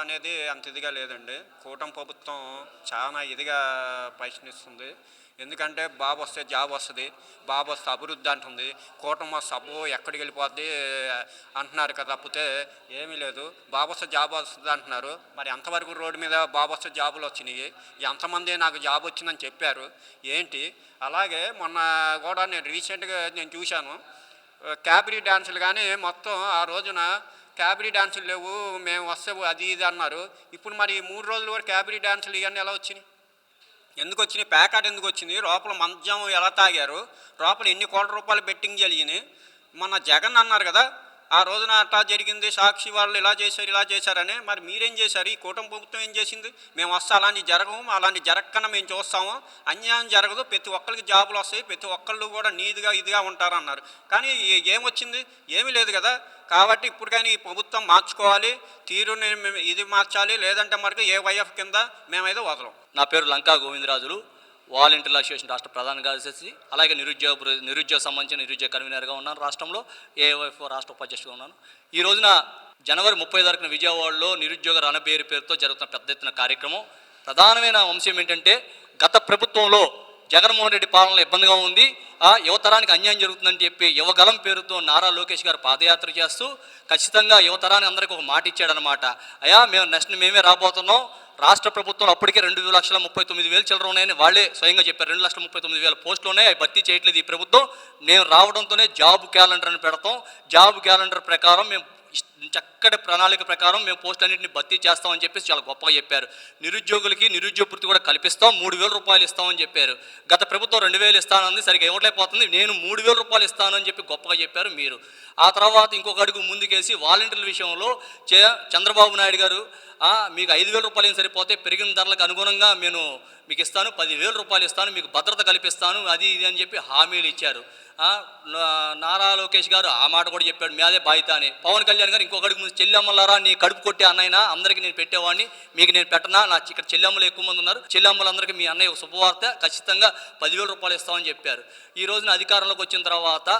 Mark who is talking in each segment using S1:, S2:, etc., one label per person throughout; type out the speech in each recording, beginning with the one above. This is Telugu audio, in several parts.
S1: అనేది అంత ఇదిగా లేదండి. కూటమి ప్రభుత్వం చాలా ఇదిగా ప్రశ్నిస్తుంది ఎందుకంటే బాబు వస్తే జాబ్ వస్తుంది బాబు వస్తే అభివృద్ధి అంటుంది కూటమి వస్తే అబ్బో ఎక్కడికి వెళ్ళిపోద్ది అంటున్నారు కదా తప్పితే ఏమీ లేదు. బాబు వస్తే జాబ్ వస్తుంది అంటున్నారు. మరి ఎంతవరకు రోడ్డు మీద బాబు వస్తే జాబులు వచ్చినాయి? ఎంతమంది నాకు జాబ్ వచ్చిందని చెప్పారు? ఏంటి? అలాగే మొన్న కూడా నేను రీసెంట్గా నేను చూశాను. క్యాబరీ డ్యాన్సులు కానీ మొత్తం ఆ రోజున క్యాబరీ డ్యాన్సులు లేవు మేము వస్తే అది ఇది అన్నారు. ఇప్పుడు మరి ఈ మూడు రోజులు కూడా క్యాబరీ డ్యాన్సులు ఇవన్నీ ఎలా వచ్చినాయి? ఎందుకు వచ్చినాయి? ప్యాకెట్ ఎందుకు వచ్చింది? లోపల మద్యం ఎలా తాగారు? లోపల ఎన్ని కోట్ల రూపాయలు బెట్టింగ్ జరిగినాయి మొన్న జగన్ అన్నారు కదా ఆ రోజున అట్లా జరిగింది సాక్షి వాళ్ళు ఇలా చేశారు ఇలా చేశారని. మరి మీరేం చేశారు? ఈ కూటమి ప్రభుత్వం ఏం చేసింది? మేము వస్తే అలాంటి జరగము అలాంటి జరగకుండా మేము చూస్తాము. అన్యాయం జరగదు ప్రతి ఒక్కరికి జాబులు వస్తాయి ప్రతి ఒక్కళ్ళు కూడా నీదిగా ఇదిగా ఉంటారన్నారు. కానీ ఏమొచ్చింది? ఏమీ లేదు కదా. కాబట్టి ఇప్పుడు కానీ ఈ ప్రభుత్వం మార్చుకోవాలి తీరుని ఇది మార్చాలి లేదంటే మనకు ఏ వైఎఫ్ కింద మేమైతే వదలం.
S2: నా పేరు లంకా గోవిందరాజులు. వాలంటీర్ల అసోసియేషన్ రాష్ట్ర ప్రధాన కార్యదర్శి అలాగే నిరుద్యోగ నిరుద్యోగ సంబంధించిన నిరుద్యోగ కన్వీనర్గా ఉన్నాను. రాష్ట్రంలో ఏవైఎఫ్ రాష్ట్ర ఉపాధ్యక్షుడిగా ఉన్నాను. ఈ రోజున జనవరి ముప్పై తారీఖున విజయవాడలో నిరుద్యోగ రణబేరు పేరుతో జరుగుతున్న పెద్ద ఎత్తున కార్యక్రమం. ప్రధానమైన అంశం ఏంటంటే గత ప్రభుత్వంలో జగన్మోహన్ రెడ్డి పాలనలో ఇబ్బందిగా ఉంది. ఆ యువతరానికి అన్యాయం జరుగుతుందని చెప్పి యువగలం పేరుతో నారా లోకేష్ గారు పాదయాత్ర చేస్తూ ఖచ్చితంగా యువతరాన్ని అందరికీ ఒక మాట ఇచ్చాడనమాట అయ్యా మేము నెక్స్ట్ మేమే రాబోతున్నాం. రాష్ట్ర ప్రభుత్వం అప్పటికే రెండు లక్షల ముప్పై తొమ్మిది వేలు చిల్లర ఉన్నాయని వాళ్ళే స్వయంగా చెప్పారు. రెండు లక్షల ముప్పై తొమ్మిది వేల పోస్టులు ఉన్నాయి. అవి భర్తీ చేయట్లేదు ఈ ప్రభుత్వం. మేము రావడంతోనే జాబ్ క్యాలెండర్ అని పెడతాం. జాబ్ క్యాలెండర్ ప్రకారం మేము చక్కటి ప్రణాళిక ప్రకారం మేము పోస్ట్ అన్నింటిని భర్తీ చేస్తామని చెప్పేసి చాలా గొప్పగా చెప్పారు. నిరుద్యోగులకి నిరుద్యోగ వృత్తి కూడా కల్పిస్తాం. మూడు వేల రూపాయలు ఇస్తామని చెప్పారు. గత ప్రభుత్వం రెండు వేలు ఇస్తానంది సరిగ్గా ఇవ్వలేకపోతుంది నేను మూడు వేల రూపాయలు ఇస్తానని చెప్పి గొప్పగా చెప్పారు మీరు. ఆ తర్వాత ఇంకొక అడుగు ముందుకేసి వాలంటీర్ల విషయంలో చే చంద్రబాబు నాయుడు గారు మీకు ఐదు వేల రూపాయలు సరిపోతే పెరిగిన ధరలకు అనుగుణంగా నేను మీకు ఇస్తాను. పదివేల రూపాయలు ఇస్తాను మీకు భద్రత కల్పిస్తాను అది ఇది అని చెప్పి హామీలు ఇచ్చారు. నారా లోకేష్ గారు ఆ మాట కూడా చెప్పాడు. మీదే బాధ్యత అని. పవన్ కళ్యాణ్ గారు ఇంకొకటి ముందు చెల్లెమ్మలారా నీ కడుపు కొట్టే అన్నయ్యనా? అందరికీ నేను పెట్టేవాడిని. మీకు నేను పెట్టనా? నా ఇక్కడ చెల్లెమ్మలు ఎక్కువ మంది ఉన్నారు. చెల్లెమ్మలందరికీ మీ అన్నయ్య శుభవార్త. ఖచ్చితంగా పదివేల రూపాయలు ఇస్తామని చెప్పారు. ఈ రోజున అధికారంలోకి వచ్చిన తర్వాత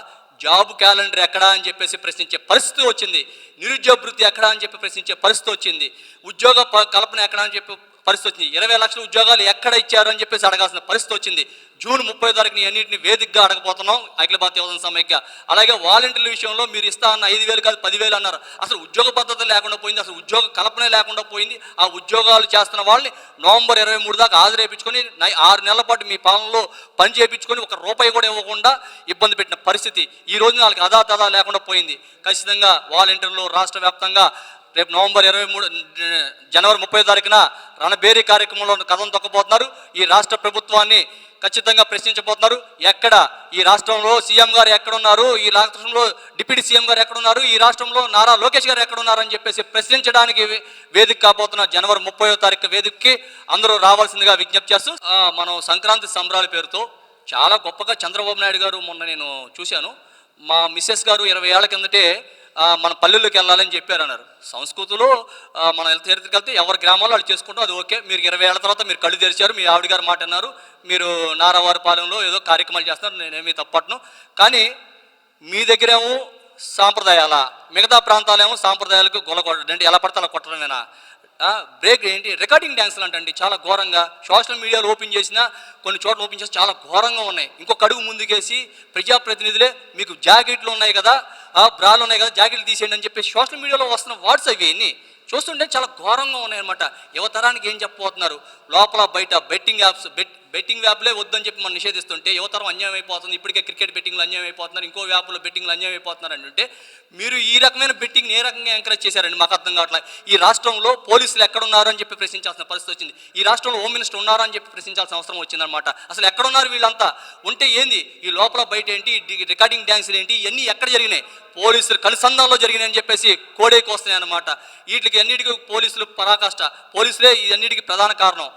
S2: జాబ్ క్యాలెండర్ ఎక్కడా అని చెప్పేసి ప్రశ్నించే పరిస్థితి వచ్చింది. నిరుద్యోగ వృత్తి ఎక్కడా అని చెప్పి ప్రశ్నించే పరిస్థితి వచ్చింది. ఉద్యోగ ప- కల్పన ఎక్కడా అని చెప్పి పరిస్థితి వచ్చింది. ఇరవై లక్షల ఉద్యోగాలు ఎక్కడ ఇచ్చారు అని చెప్పేసి అడగాల్సిన పరిస్థితి వచ్చింది. జూన్ ముప్పై తారీఖుని అన్నింటిని వేదికగా అడగబోతున్నాం. అఖిల భారతీయ యువజన సమైక్య. అలాగే వాలంటీర్ల విషయంలో మీరు ఇస్తా అన్న ఐదు వేలు కాదు పదివేలు అన్నారు. అసలు ఉద్యోగ పద్ధతి లేకుండా పోయింది అసలు ఉద్యోగ కల్పనే లేకుండా పోయింది. ఆ ఉద్యోగాలు చేస్తున్న వాళ్ళని నవంబర్ ఇరవై మూడు దాకా హాజరేపించుకొని ఆరు నెలల పాటు మీ పాలనలో పని చేయించుకొని ఒక రూపాయి కూడా ఇవ్వకుండా ఇబ్బంది పెట్టిన పరిస్థితి ఈ రోజు వాళ్ళకి అదా తదా లేకుండా పోయింది. ఖచ్చితంగా వాలంటీర్లు రాష్ట్ర వ్యాప్తంగా రేపు నవంబర్ ఇరవై మూడు జనవరి ముప్పై తారీఖున రణబేరీ కార్యక్రమంలో కథం తొక్కబోతున్నారు. ఈ రాష్ట్ర ప్రభుత్వాన్ని ఖచ్చితంగా ప్రశ్నించబోతున్నారు. ఎక్కడ ఈ రాష్ట్రంలో సీఎం గారు ఎక్కడున్నారు? ఈ రాష్ట్రంలో డిప్యూటీ సీఎం గారు ఎక్కడున్నారు? ఈ రాష్ట్రంలో నారా లోకేష్ గారు ఎక్కడున్నారు అని చెప్పేసి ప్రశ్నించడానికి వేదిక కాబోతున్న జనవరి ముప్పై తారీఖు వేదికకి అందరూ రావాల్సిందిగా విజ్ఞప్తి చేస్తూ మనం సంక్రాంతి సంబరాల పేరుతో చాలా గొప్పగా చంద్రబాబు నాయుడు గారు మొన్న నేను చూశాను. మా మిస్సెస్ గారు ఇరవై ఏళ్ళ కిందటే మన పల్లెల్లోకి వెళ్ళాలని చెప్పారు అన్నారు సంస్కృతిలో మన తీర్థకి వెళ్తే ఎవరి గ్రామాల్లో వాళ్ళు చేసుకుంటాం అది ఓకే. మీరు ఇరవై ఏళ్ళ తర్వాత మీరు కళ్ళు తెరిచారు మీ ఆవిడ గారు మాట అన్నారు మీరు నారావారిపాలెంలో ఏదో కార్యక్రమాలు చేస్తున్నారు నేనేమీ తప్పట్ను. కానీ మీ దగ్గరేమో సాంప్రదాయాల మిగతా ప్రాంతాలేమో సాంప్రదాయాలకు గొలగొట్టడం అంటే ఎలా పడితే అలా కొట్టడమేనా? బ్రేక్ ఏంటి? రికార్డింగ్ డ్యాన్సులు అంటండి చాలా ఘోరంగా. సోషల్ మీడియాలో ఓపెన్ చేసిన కొన్ని చోట్ల ఓపెన్ చేసి చాలా ఘోరంగా ఉన్నాయి. ఇంకొక అడుగు ముందుకేసి ప్రజాప్రతినిధులే మీకు జాకెట్లు ఉన్నాయి కదా ఆ బ్రాలు ఉన్నాయి కదా జాకెట్లు తీసేయండి అని చెప్పి సోషల్ మీడియాలో వస్తున్న వాట్స్ అవి చూస్తుంటే చాలా ఘోరంగా ఉన్నాయన్నమాట. యువతరానికి ఏం చెప్పబోతున్నారు? లోపల బయట బెట్టింగ్ యాప్స్ బెట్ బెట్టింగ్ వ్యాపులే వద్దని చెప్పి మనం నిషేధిస్తుంటే యువతరం అన్యాయం అయిపోతుంది ఇప్పటికే క్రికెట్ బెట్టింగ్లు అన్యాయం అయిపోతున్నారు ఇంకో వ్యాపులో బెట్టింగ్లు అన్యాయం అయిపోతున్నారు అంటే మీరు ఈ రకమైన బెట్టింగ్ ఏ రకంగా ఎంకరేజ్ చేశారండి? మాకు అర్థం కావట్లేదు. ఈ రాష్ట్రంలో పోలీసులు ఎక్కడున్నారు అని చెప్పి ప్రశ్నించాల్సిన పరిస్థితి వచ్చింది. ఈ రాష్ట్రంలో హోమ్ మినిస్టర్ ఉన్నారా అని చెప్పి ప్రశ్నించాల్సిన అవసరం వచ్చిందనమాట అసలు ఎక్కడున్నారు వీళ్ళంతా? ఉంటే ఏంది? ఈ లోపల బయట ఏంటి? రికార్డింగ్ డ్యాన్సులు ఏంటి? ఇవన్నీ ఎక్కడ జరిగినాయి? పోలీసులు కనుసంధానంలో జరిగినాయని చెప్పేసి కోడేకి వస్తున్నాయి అనమాట వీటికి అన్నిటికీ పోలీసులు పరాకాష్ట. పోలీసులే ఇవన్నిటికీ ప్రధాన కారణం.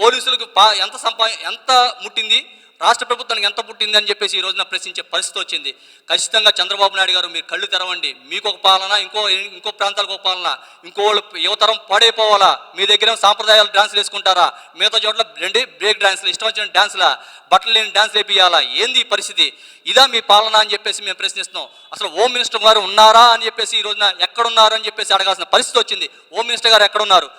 S2: పోలీసులకు పా ఎంత సంపా ఎంత ముట్టింది? రాష్ట్ర ప్రభుత్వానికి ఎంత పుట్టింది అని చెప్పేసి ఈ రోజున ప్రశ్నించే పరిస్థితి వచ్చింది. ఖచ్చితంగా చంద్రబాబు నాయుడు గారు మీరు కళ్ళు తెరవండి. మీకు ఒక పాలన ఇంకో ఇంకో ప్రాంతాలకు ఒక పాలన. ఇంకో వాళ్ళు యువతరం పాడైపోవాలా? మీ దగ్గర సాంప్రదాయాలు డాన్సులు వేసుకుంటారా? మిగతా చోట్ల రెండు బ్రేక్ డాన్సులు ఇష్టం వచ్చిన డాన్సులా బట్టలు లేని డాన్స్ వేపియాలా ఏంది ఈ పరిస్థితి? ఇదా మీ పాలన అని చెప్పేసి మేము ప్రశ్నిస్తున్నాం. అసలు హోమ్ మినిస్టర్ గారు ఉన్నారా అని చెప్పేసి ఈ రోజున ఎక్కడున్నారు అని చెప్పేసి అడగాల్సిన పరిస్థితి వచ్చింది. హోమ్ మినిస్టర్ గారు ఎక్కడున్నారు?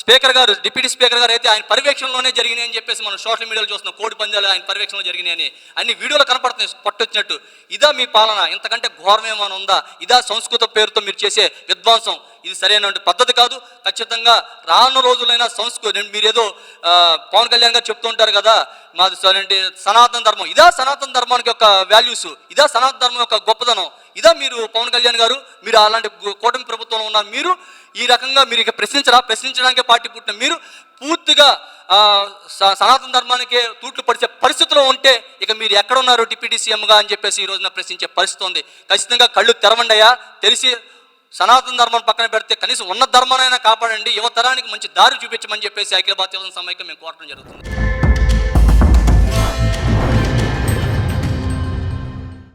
S2: స్పీకర్ గారు డిప్యూటీ స్పీకర్ గారు అయితే ఆయన పర్యవేక్షణలోనే జరిగినాయి అని చెప్పేసి మనం సోషల్ మీడియాలో చూస్తున్నాం. కోడి పందాలు ఆయన పర్యవేక్షణలో జరిగినాయని అన్ని వీడియోలు కనపడుతున్నాయి పట్టొచ్చినట్టు. ఇదా మీ పాలన. ఇంతకంటే ఘోరమేమైనా ఉందా? ఇదా సంస్కృత పేరుతో మీరు చేసే విధ్వంసం. ఇది సరైన పద్ధతి కాదు. ఖచ్చితంగా రాను రోజులైనా సంస్కృతి మీరేదో పవన్ కళ్యాణ్ గారు చెప్తుంటారు కదా మాది సనాతన ధర్మం. ఇదా సనాతన ధర్మానికి యొక్క వాల్యూస్. ఇదా సనాతన ధర్మం యొక్క గొప్పదనం ఇదా మీరు పవన్ కళ్యాణ్ గారు మీరు అలాంటి కూటమి ప్రభుత్వంలో ఉన్నారు మీరు ఈ రకంగా మీరు ఇక ప్రశ్నించరా? ప్రశ్నించడానికే పార్టీ పుట్టిన మీరు పూర్తిగా స- సనాతన ధర్మానికి తూట్లు పడిచే పరిస్థితిలో ఉంటే ఇక మీరు ఎక్కడ ఉన్నారు డిప్యూటీ సీఎంగా అని చెప్పేసి ఈ రోజున ప్రశ్నించే పరిస్థితి ఉంది. ఖచ్చితంగా కళ్ళు తెరవండియా తెలిసి సనాతన ధర్మం పక్కన పెడితే కనీసం ఉన్న ధర్మానైనా కాపాడండి. యువతరానికి మంచి దారి చూపించమని చెప్పేసి అఖిల భారతీయ సమైక్యం మేము కోరడం జరుగుతుంది.